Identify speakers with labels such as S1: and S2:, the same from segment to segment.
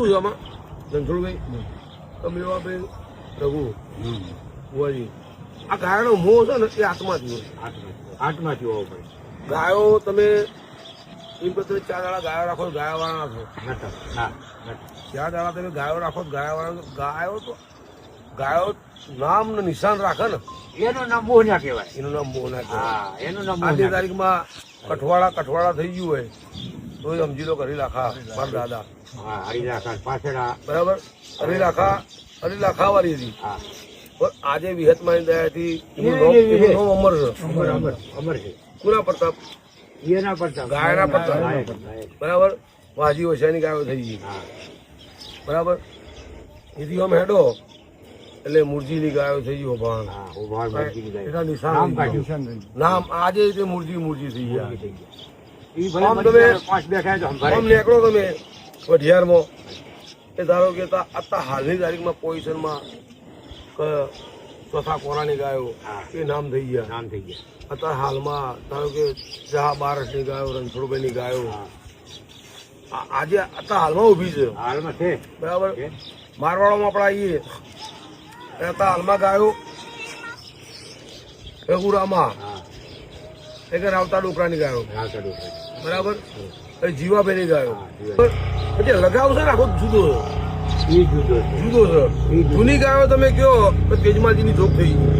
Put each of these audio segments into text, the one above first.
S1: કેવું છે આમાં? રણછોડભાઈ કમલેવાભાઈ રઘુ બુવાજી આ ગાયનો મોહ છે ને એ આત્માથી હોય.
S2: આત્માથી. હોવો પડે.
S1: ગાયો તમે એમ કે તમે ચાર દાડા ગાયો રાખો ના છો.
S2: ના નતા
S1: ચાર દાડા તમે ગાયો રાખો ગાયવાળા ગાયો તો ગાયો નામ ને નિશાન રાખે ને.
S2: એનું નામ મોહના કહેવાય.
S1: એનું નામ મોહ ના કહેવાય
S2: એનું નામ
S1: આજની તારીખમાં કઠવાળા કઠવાળા થઈ ગયું હોય. તો સમજી લો હરી લાખા મારા દાદા બરાબર? હરી લાખા હરી લાખા વાળી હતી આજે દયાથી
S2: એ.
S1: એનું નામ અમર છે.
S2: અમર છે.
S1: કુના પ્રતાપ?
S2: એના
S1: ગાયના
S2: પ્રતાપ.
S1: બરાબર? વાજી વસાની ગાયો થઈ ગઈ. બરાબર? એથી અમે હેડો. એટલે મુરજીની ગાયો થઈ ગયો. ભાન
S2: નામ
S1: આજે તે મુરજી મુરજી થઈ ગયા. આમ તમે-. આમ નીકળો તમે વઢિયારમાં એ ધારો કે અત્યાર હાલની તારીખમાં પોઝિશનમાં ચોથા કોરાની ગાયો. એ નામ થઈ ગયા.
S2: નામ થઈ ગયા.
S1: અત્યારે હાલમાં ધારો કે જહા બારસની ગાયો રણછોડભાઈની ગાયો. આજે અત્યારે હાલમાં ઊભી છે.
S2: હાલમાં છે.
S1: બરાબર. મારવાડોમાં આપણે આવીએ અત્યારે હાલમાં ગાયો. રઘુરામાં
S2: હા
S1: એ કે રાવતા ડોકરાની ગાયો બરાબર? જીવાભાઈની ગાયો. એટલે. લગાવ છે ને આખો જુદો.
S2: જુદો છે.
S1: જૂની ગાયો તમે કયો તો તેજમાજીની જોગ થઈ ગઈ.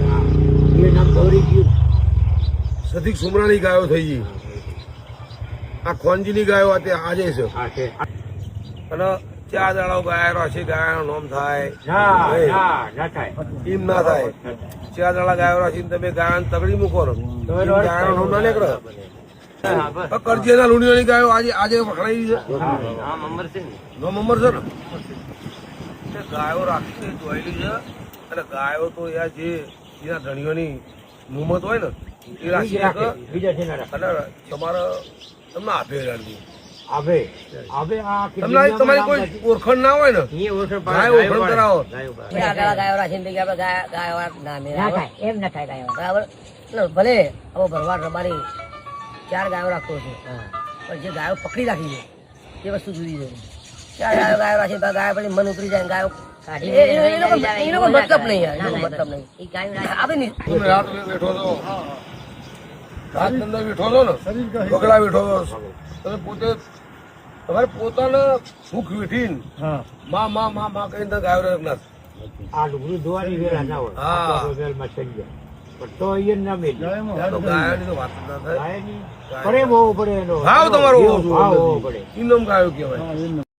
S1: સતીક સુમરાની ગાયો થઈ ગઈ. આ ખોનજીની ગાયો આ તે આજે છે. અને ચાર દાડાઓ ગાયો છે ગાયનું નામ થાય. એમ ના થાય. ચાર દાડા ગાયો રાખીને તમે ગાયને તગડી મૂકો ગાયનો ના નીકળે.
S2: કરજે ના
S1: લુણીઓ ની ગાયો આજે આજે વખણાઈ છે. નંબર છે ને. ગાયો રાખીને જોયેલી છે. અને ગાયો તો યાર જે એના ધણીઓની મુમત હોય ને એ રાખી
S2: રાખે.
S1: અને તમારે તમને આપે
S2: આવે. આવે આ
S1: તમને તમારી કોઈ ઓળખણ ના હોય ને?
S2: એ ઓળખણ
S1: ગાય
S2: પાડે,
S1: ઓળખાણ કરાવો.
S2: ગાયો
S3: રાખીને પછી આપણે ગાય ના મેળે,
S4: ના થાય એમ ના થાય ગાયો.
S3: બરાબર? એટલે ભલે હવે ભરવાડ રબારી ચાર ગાયો રાખતો છે. પણ જે ગાયો પકડી રાખી છે એ વસ્તુ જુદી છે. ચાર ગાયો ગાયો રાખી તો ગાય પછી મન ઉતરી જાય ગાયો. મતલબ નહીં આપણે
S1: બેઠો છો? રાત અંદર બેઠો છો ને? બગડા બેઠો છો? તમે પોતે તમારે પોતાના ભૂખ વેઠીને મા મા મા મા તમે ગાયો રાખના
S2: આ લુગડું ધોવાની વેળા ના હોય.
S1: હા.
S2: વેલમાં ચડી જાય પણ તો અહીંયા ના
S1: તો ગાયોની તો વાત ના થાય.
S2: પ્રેમ હોવો પડે એનો.
S1: ભાવ તમારો
S2: ભાવ પડે.
S1: ઇનમ નામ ગાયો કહેવાય.